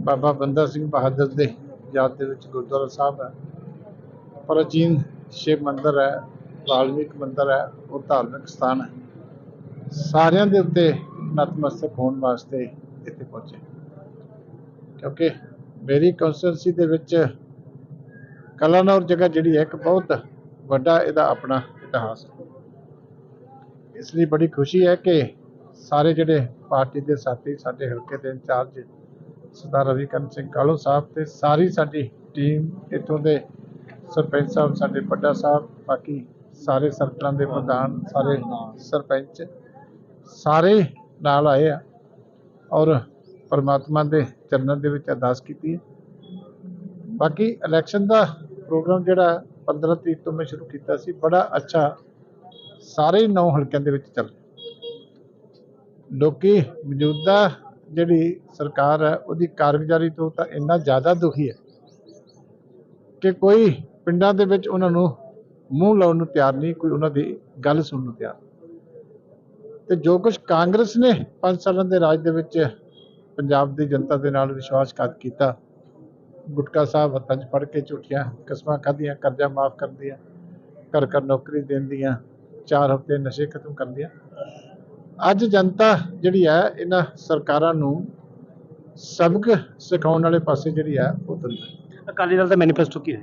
ਬਾਬਾ ਬੰਦਾ ਸਿੰਘ ਬਹਾਦਰ ਦੇ ਯਾਦ ਦੇ ਵਿੱਚ ਗੁਰਦੁਆਰਾ ਸਾਹਿਬ ਹੈ। ਪ੍ਰਾਚੀਨ ਸ਼ਿਵ ਮੰਦਿਰ ਹੈ, ਵਾਲਮੀਕ ਮੰਦਿਰ ਹੈ, ਉਹ ਧਾਰਮਿਕ ਸਥਾਨ ਹੈ। ਸਾਰਿਆਂ ਦੇ ਉੱਤੇ ਨਤਮਸਤਕ ਹੋਣ ਵਾਸਤੇ ਇੱਥੇ ਪਹੁੰਚੇ। ਕਿਉਂਕਿ ਮੇਰੀ ਕੌਂਸਟੈਂਸੀ ਦੇ ਵਿੱਚ ਕਲਾਨੌਰ ਜਗ੍ਹਾ ਜਿਹੜੀ ਹੈ, ਇੱਕ ਬਹੁਤ ਵੱਡਾ ਇਹਦਾ ਆਪਣਾ ਇਤਿਹਾਸ ਹੈ। ਇਸ ਲਈ ਬੜੀ ਖੁਸ਼ੀ ਹੈ ਕਿ ਸਾਰੇ ਜਿਹੜੇ ਪਾਰਟੀ ਦੇ ਸਾਥੀ, ਸਾਡੇ ਹਲਕੇ ਦੇ ਇੰਚਾਰਜ ਸਰਦਾਰ ਰਵੀਕਰਨ ਸਿੰਘ ਕਾਲੋ ਸਾਹਿਬ ਤੇ ਸਾਰੀ ਸਾਡੀ ਟੀਮ ਇੱਥੋਂ ਦੇ ਸਰਪੰਚ ਸਾਹਿਬ, ਸਾਡੇ ਵੱਡਾ ਸਾਹਿਬ, ਬਾਕੀ ਸਾਰੇ ਸਰਕਲਾਂ ਦੇ ਪ੍ਰਧਾਨ, ਸਾਰੇ ਸਰਪੰਚ ਸਾਰੇ ਨਾਲ ਆਏ ਆ ਔਰ ਪਰਮਾਤਮਾ ਦੇ ਚਰਨਾਂ ਦੇ ਵਿੱਚ ਅਰਦਾਸ ਕੀਤੀ ਹੈ। ਬਾਕੀ ਇਲੈਕਸ਼ਨ ਦਾ ਪ੍ਰੋਗਰਾਮ ਜਿਹੜਾ 15 ਤਰੀਕ ਤੋਂ ਮੈਂ ਸ਼ੁਰੂ ਕੀਤਾ ਸੀ, ਬੜਾ ਅੱਛਾ ਸਾਰੇ ਨੌ ਹਲਕਿਆਂ ਦੇ ਵਿੱਚ ਚੱਲ ਲੋਕੀ ਮੌਜੂਦਾ ਜਿਹੜੀ ਸਰਕਾਰ ਹੈ, ਉਹਦੀ ਕਾਰਗੁਜ਼ਾਰੀ ਤੋਂ ਤਾਂ ਇੰਨਾ ਜ਼ਿਆਦਾ ਦੁਖੀ ਹੈ ਕਿ ਕੋਈ ਪਿੰਡਾਂ ਦੇ ਵਿੱਚ ਉਹਨਾਂ ਨੂੰ ਮੂੰਹ ਲਾਉਣ ਨੂੰ ਤਿਆਰ ਨਹੀਂ, ਕੋਈ ਉਹਨਾਂ ਦੀ ਗੱਲ ਸੁਣਨ ਨੂੰ ਤਿਆਰ ਤੇ ਜੋ ਕੁਝ ਕਾਂਗਰਸ ਨੇ 5 ਸਾਲਾਂ ਦੇ ਰਾਜ ਦੇ ਵਿੱਚ ਪੰਜਾਬ ਦੀ ਜਨਤਾ ਦੇ ਨਾਲ ਵਿਸ਼ਵਾਸਘਾਤ ਕੀਤਾ, ਗੁਟਕਾ ਸਾਹਿਬ ਹੱਥਾਂ 'ਚ ਫੜ ਕੇ ਝੂਠੀਆਂ ਕਸਮਾਂ ਖਾਧੀਆਂ, ਕਰਜ਼ਾ ਮਾਫ ਕਰ ਦਿਆ ਘਰ ਘਰ ਨੌਕਰੀ ਦੇਣ ਦੀਆਂ ਚਾਰ ਹਫ਼ਤੇ ਨਸ਼ੇ ਖਤਮ ਕਰ ਦਿਆ ਅੱਜ ਜਨਤਾ ਜਿਹੜੀ ਹੈ ਇਹਨਾਂ ਸਰਕਾਰਾਂ ਨੂੰ ਸਬਕ ਸਿਖਾਉਣ ਵਾਲੇ ਪਾਸੇ ਜਿਹੜੀ ਹੈ ਉਹ ਤੁਰੀ ਹੈ। ਅਕਾਲੀ ਦਲ ਦਾ ਮੈਨੀਫੈਸਟੋ ਕੀ ਹੈ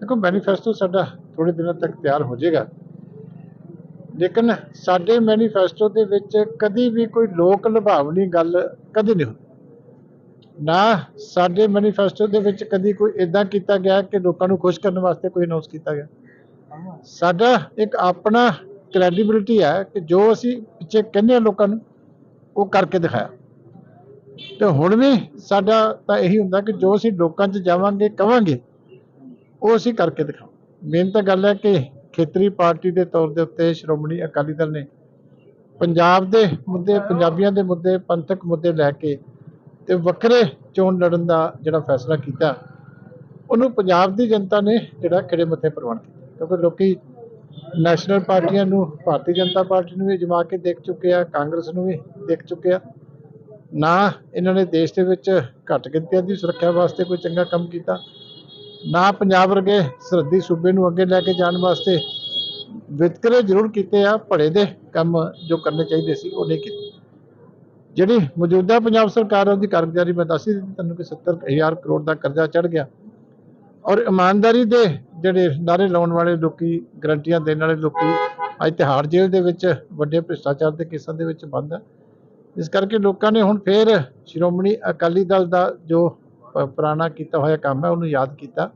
ਦੇਖੋ ਮੈਨੀਫੈਸਟੋ ਸਾਡਾ ਥੋੜੇ ਦਿਨਾਂ ਤੱਕ ਤਿਆਰ ਹੋ ਜਾਏਗਾ। ਲੇਕਿਨ ਸਾਡੇ ਮੈਨੀਫੈਸਟੋ ਦੇ ਵਿੱਚ ਕਦੀ ਵੀ ਕੋਈ ਲੋਕ ਲੁਭਾਵਣੀ ਗੱਲ ਕਦੀ ਨਹੀਂ ਨਾ ਸਾਡੇ ਮੈਨੀਫੈਸਟੋ ਦੇ ਵਿੱਚ ਕਦੀ ਕੋਈ ਇਦਾਂ ਕੀਤਾ ਗਿਆ ਕਿ ਲੋਕਾਂ ਨੂੰ ਖੁਸ਼ ਕਰਨ ਵਾਸਤੇ ਕੋਈ ਅਨਾਉਂਸ ਕੀਤਾ ਗਿਆ। ਸਾਡਾ ਇੱਕ ਆਪਣਾ ਕ੍ਰੈਡੀਬਿਲਿਟੀ ਹੈ ਕਿ ਜੋ ਅਸੀਂ ਪਿੱਛੇ ਕਹਿੰਦੇ ਆ ਲੋਕਾਂ ਨੂੰ, ਉਹ ਕਰਕੇ ਦਿਖਾਇਆ। ਤੇ ਹੁਣ ਵੀ ਸਾਡਾ ਤਾਂ ਇਹੀ ਹੁੰਦਾ ਕਿ ਜੋ ਅਸੀਂ ਲੋਕਾਂ 'ਚ ਜਾਵਾਂਗੇ, ਕਵਾਂਗੇ, ਉਹ ਅਸੀਂ ਕਰਕੇ ਦਿਖਾਓ। ਮੇਨ ਤਾਂ ਗੱਲ ਹੈ ਕਿ ਖੇਤਰੀ ਪਾਰਟੀ ਦੇ ਤੌਰ ਦੇ ਉੱਤੇ ਸ਼੍ਰੋਮਣੀ ਅਕਾਲੀ ਦਲ ਨੇ ਪੰਜਾਬ ਦੇ ਮੁੱਦੇ, ਪੰਜਾਬੀਆਂ ਦੇ ਮੁੱਦੇ, ਪੰਥਕ ਮੁੱਦੇ ਲੈ ਕੇ ਤੇ ਵੱਖਰੇ ਚੋਣ ਲੜਨ ਦਾ ਜਿਹੜਾ ਫੈਸਲਾ ਕੀਤਾ, ਉਹਨੂੰ ਪੰਜਾਬ ਦੀ ਜਨਤਾ ਨੇ ਜਿਹੜਾ ਖਿੜੇ ਮੱਥੇ ਪ੍ਰਵਾਨ ਕੀਤਾ। ਕਿਉਂਕਿ ਲੋਕੀ ਨੈਸ਼ਨਲ ਪਾਰਟੀਆਂ ਨੂੰ, ਭਾਰਤੀ ਜਨਤਾ ਪਾਰਟੀ ਨੂੰ ਵੀ ਜਮਾ ਕੇ ਦੇਖ ਚੁੱਕੇ ਆ, ਕਾਂਗਰਸ ਨੂੰ ਵੀ ਦੇਖ ਚੁੱਕੇ ਆ। ਨਾ ਇਹਨਾਂ ਨੇ ਦੇਸ਼ ਦੇ ਵਿੱਚ ਘੱਟ ਗਿਣਤੀਆਂ ਦੀ ਸੁਰੱਖਿਆ ਵਾਸਤੇ ਕੋਈ ਚੰਗਾ ਕੰਮ ਕੀਤਾ, ਨਾ ਪੰਜਾਬ ਵਰਗੇ ਸਰਹੱਦੀ ਸੂਬੇ ਨੂੰ ਅੱਗੇ ਲੈ ਕੇ ਜਾਣ ਵਾਸਤੇ ਵਿਤਕਰੇ ਜ਼ਰੂਰ ਕੀਤੇ ਆ ਭੜੇ ਦੇ ਕੰਮ ਜੋ ਕਰਨੇ ਚਾਹੀਦੇ ਸੀ, ਉਹ ਨਹੀਂ ਕੀਤੇ। ਜਿਹੜੀ ਮੌਜੂਦਾ ਪੰਜਾਬ ਸਰਕਾਰ ਉਹਦੀ ਕਾਰਗੁਜ਼ਾਰੀ ਮੈਂ ਦੱਸ ਹੀ ਦਿੱਤੀ, ਤੁਹਾਨੂੰ ਕਿ 70000 ਕਰੋੜ ਦਾ ਕਰਜ਼ਾ ਚੜ ਗਿਆ। ਔਰ ਇਮਾਨਦਾਰੀ ਦੇ ਜਿਹੜੇ ਨਾਰੇ ਲਾਉਣ ਵਾਲੇ ਲੋਕੀ ਗਰੰਟੀਆਂ ਦੇਣ ਵਾਲੇ ਲੋਕੀ ਅੱਜ ਤਿਹਾੜ ਜੇਲ੍ਹ ਦੇ ਵਿੱਚ ਵੱਡੇ ਭ੍ਰਿਸ਼ਟਾਚਾਰ ਦੇ ਕੇਸਾਂ ਦੇ ਵਿੱਚ ਬੰਦ ਹੈ ਇਸ ਕਰਕੇ ਲੋਕਾਂ ਨੇ ਹੁਣ ਫੇਰ ਸ਼੍ਰੋਮਣੀ ਅਕਾਲੀ ਦਲ ਦਾ ਜੋ ਪੁਰਾਣਾ ਕੀਤਾ ਹੋਇਆ ਕੰਮ ਹੈ ਉਹਨੂੰ ਯਾਦ ਕੀਤਾ।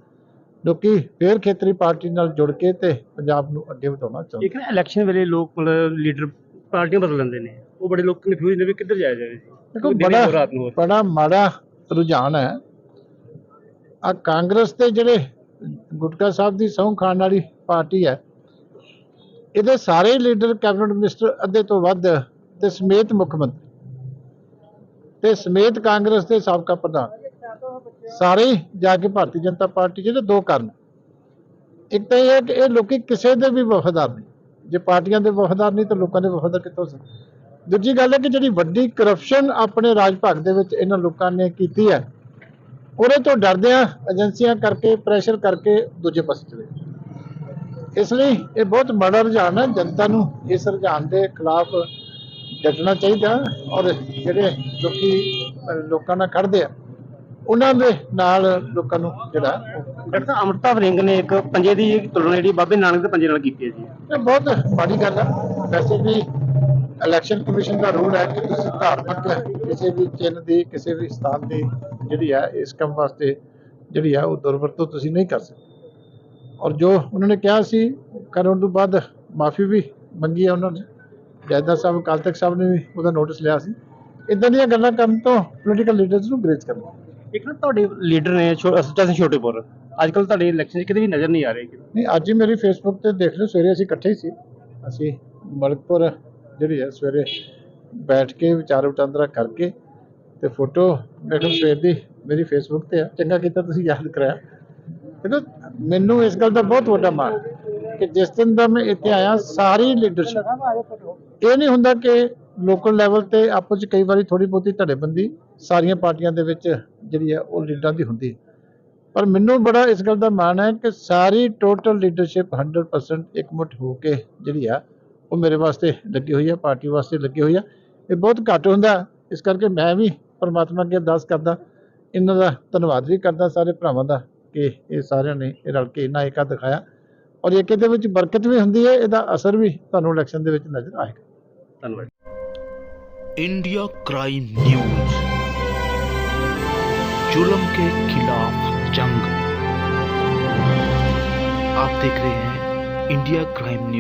ਲੋਕੀ ਫੇਰ ਖੇਤਰੀ ਪਾਰਟੀ ਨਾਲ ਜੁੜ ਕੇ ਤੇ ਪੰਜਾਬ ਨੂੰ ਅੱਗੇ ਵਧਾਉਣਾ ਚਾਹੁੰਦੇ ਇੱਕ ਇਲੈਕਸ਼ਨ ਵੇਲੇ ਲੋਕ ਲੀਡਰ ਪਾਰਟੀਆਂ ਬਦਲ ਲੈਂਦੇ ਨੇ। ਉਹ ਬੜੇ ਲੋਕ ਕਨਫਿਊਜ਼ ਨੇ ਵੀ ਕਿੱਧਰ ਜਾਇਆ ਜਾਵੇ। ਦੇਖੋ ਬੜਾ। ਬੜਾ ਮਾੜਾ ਰੁਝਾਨ ਹੈ। ਆ ਕਾਂਗਰਸ ਦੇ ਜਿਹੜੇ ਗੁਟਕਾ ਸਾਹਿਬ ਦੀ ਸਹੁੰ ਖਾਣ ਵਾਲੀ ਪਾਰਟੀ ਹੈ। ਇਹਦੇ ਸਾਰੇ ਲੀਡਰ ਕੈਬਨਿਟ ਮਿਨਿਸਟਰ ਅੱਧੇ ਤੋਂ ਵੱਧ ਤੇ ਸਮੇਤ ਮੁੱਖ ਮੰਤਰੀ ਤੇ ਸਮੇਤ ਕਾਂਗਰਸ ਦੇ ਸਾਬਕਾ ਪ੍ਰਧਾਨ। ਸਾਰੇ ਹੀ ਜਾ ਕੇ ਭਾਰਤੀ ਜਨਤਾ ਪਾਰਟੀ ਜਿਹਦੇ ਦੋ ਕਰਨ। ਇੱਕ ਤਾਂ ਇਹ ਹੈ ਕਿ ਇਹ ਲੋਕੀ ਕਿਸੇ ਦੇ ਵੀ ਵਫਾਦਾਰ ਨਹੀਂ। ਜੇ ਪਾਰਟੀਆਂ ਦੇ ਵਫਾਦਾਰ ਨਹੀਂ ਤਾਂ ਲੋਕਾਂ ਦੇ ਵਫਾਦਾਰ ਕਿੱਥੋਂ ਹੋ ਦੂਜੀ ਗੱਲ ਹੈ ਕਿ ਜਿਹੜੀ ਵੱਡੀ ਕਰਪਸ਼ਨ ਆਪਣੇ ਰਾਜ ਭਾਗ ਦੇ ਵਿੱਚ ਇਹਨਾਂ ਲੋਕਾਂ ਨੇ ਕੀਤੀ ਹੈ ਉਹਦੇ ਤੋਂ ਡਰਦੇ ਆ ਏਜੰਸੀਆਂ ਕਰਕੇ ਪ੍ਰੈਸ਼ਰ ਕਰਕੇ ਦੂਜੇ ਪਾਸੇ ਚਲੇ। ਇਸ ਲਈ ਇਹ ਬਹੁਤ ਮਾੜਾ ਰੁਝਾਨ ਹੈ ਜਨਤਾ ਨੂੰ ਇਸ ਰੁਝਾਨ ਦੇ ਖਿਲਾਫ ਡਟਣਾ ਚਾਹੀਦਾ ਔਰ ਜਿਹੜੇ ਲੋਕੀ ਲੋਕਾਂ ਨਾਲ ਖੜਦੇ ਆ ਉਹਨਾਂ ਦੇ ਨਾਲ ਲੋਕਾਂ ਨੂੰ ਜਿਹੜਾ ਡਾਕਟਰ ਅੰਮ੍ਰਿਤਾ ਵਰਿੰਗ ਨੇ ਇੱਕ ਪੰਜੇ ਦੀ ਤੁਲਨਾ ਜਿਹੜੀ ਬਾਬੇ ਨਾਨਕ ਦੇ ਪੰਜੇ ਨਾਲ ਕੀਤੀ ਹੈ ਜੀ ਇਹ ਬਹੁਤ ਮਾੜੀ ਗੱਲ ਹੈ ਵੈਸੇ ਵੀ ਇਲੈਕਸ਼ਨ ਕਮਿਸ਼ਨ ਦਾ ਰੂਲ ਹੈ ਕਿ ਤੁਸੀਂ ਧਾਰਮਿਕ ਕਿਸੇ ਵੀ ਚਿੰਨ੍ਹ ਦੀ ਕਿਸੇ ਵੀ ਸਥਾਨ ਦੀ ਜਿਹੜੀ ਹੈ ਇਸ ਕੰਮ ਵਾਸਤੇ ਜਿਹੜੀ ਹੈ ਉਹ ਦੁਰਵਰਤੋਂ ਤੁਸੀਂ ਨਹੀਂ ਕਰ ਸਕਦੇ। ਔਰ ਜੋ ਉਹਨਾਂ ਨੇ ਕਿਹਾ ਸੀ ਕਰਨ ਤੋਂ ਬਾਅਦ ਮਾਫੀ ਵੀ ਮੰਗੀ ਹੈ ਉਹਨਾਂ ਨੇ। ਜੈਦਾ ਸਾਹਿਬ ਅਕਾਲ ਤਖਤ ਸਾਹਿਬ ਨੇ ਵੀ ਉਹਦਾ ਨੋਟਿਸ ਲਿਆ ਸੀ। ਇਦਾਂ ਦੀਆਂ ਗੱਲਾਂ ਕਰਨ ਤੋਂ ਪੋਲੀਟੀਕਲ ਲੀਡਰਸ ਨੂੰ ਗ੍ਰੇਜ਼ ਕਰਨਾ। ਇੱਕ ਨਾ ਤੁਹਾਡੇ ਲੀਡਰ ਨੇ ਸੱਚਾ ਸਿੰਘ ਛੋਟੇਪੁਰ ਅੱਜ ਕੱਲ ਤੁਹਾਡੇ ਇਲੈਕਸ਼ਨ 'ਚ ਕਿਤੇ ਵੀ ਨਜ਼ਰ ਨਹੀਂ ਆ ਰਹੇ। ਨਹੀਂ ਅੱਜ ਹੀ ਮੇਰੀ ਫੇਸਬੁੱਕ ਤੇ ਦੇਖ ਲਿਓ ਸਵੇਰੇ ਅਸੀਂ ਇਕੱਠੇ ਹੀ ਸੀ। ਅਸੀਂ ਮਲਕਪੁਰ ਜਿਹੜੀ ਹੈ ਸਵੇਰੇ ਬੈਠ ਕੇ ਵਿਚਾਰ ਵਟਾਂਦਰਾ ਕਰਕੇ ਤੇ ਫੋਟੋ ਮੇਰੇ ਸਵੇਰ ਦੀ ਮੇਰੀ ਫੇਸਬੁੱਕ ਤੇ ਆ। ਚੰਗਾ ਕੀਤਾ ਤੁਸੀਂ ਯਾਦ ਕਰਾਇਆ। ਦੇਖੋ ਮੈਨੂੰ ਇਸ ਗੱਲ ਦਾ ਬਹੁਤ ਵੱਡਾ ਮਾਣ ਕਿ ਜਿਸ ਦਿਨ ਦਾ ਮੈਂ ਇੱਥੇ ਆਇਆ ਸਾਰੀ ਲੀਡਰਸ਼ਿਪ ਇਹ ਨਹੀਂ ਹੁੰਦਾ ਕਿ ਲੋਕਲ ਲੈਵਲ ਤੇ ਆਪਸ ਚ ਕਈ ਵਾਰੀ ਥੋੜੀ ਬਹੁਤੀ ਧੜੇਬੰਦੀ ਸਾਰੀਆਂ ਪਾਰਟੀਆਂ ਦੇ ਵਿੱਚ ਜਿਹੜੀ ਹੈ ਉਹ ਲੀਡਰਾਂ ਦੀ ਹੁੰਦੀ ਹੈ। ਪਰ ਮੈਨੂੰ ਬੜਾ ਇਸ ਗੱਲ ਦਾ ਮਾਣ ਹੈ ਕਿ ਸਾਰੀ ਟੋਟਲ ਲੀਡਰਸ਼ਿਪ 100% ਇਕਮੁੱਠ ਹੋ ਕੇ ਜਿਹੜੀ ਆ ਉਹ ਮੇਰੇ ਵਾਸਤੇ ਲੱਗੀ ਹੋਈ ਹੈ ਪਾਰਟੀ ਵਾਸਤੇ ਲੱਗੀ ਹੋਈ ਹੈ ਇਹ ਬਹੁਤ ਘੱਟ ਹੁੰਦਾ। ਇਸ ਕਰਕੇ ਮੈਂ ਵੀ ਪਰਮਾਤਮਾ ਅੱਗੇ ਅਰਦਾਸ ਕਰਦਾ ਇਹਨਾਂ ਦਾ ਧੰਨਵਾਦ ਵੀ ਕਰਦਾ ਸਾਰੇ ਭਰਾਵਾਂ ਦਾ ਕਿ ਇਹ ਸਾਰਿਆਂ ਨੇ ਇਹ ਰਲ ਕੇ ਇੰਨਾ ਏਕਾ ਦਿਖਾਇਆ ਔਰ ਏਕੇ ਦੇ ਵਿੱਚ ਬਰਕਤ ਵੀ ਹੁੰਦੀ ਹੈ ਇਹਦਾ ਅਸਰ ਵੀ ਤੁਹਾਨੂੰ ਇਲੈਕਸ਼ਨ ਦੇ ਵਿੱਚ ਨਜ਼ਰ ਆਏਗਾ ਧੰਨਵਾਦ इंडिया क्राइम न्यूज जुल्म के खिलाफ जंग आप देख रहे हैं इंडिया क्राइम न्यूज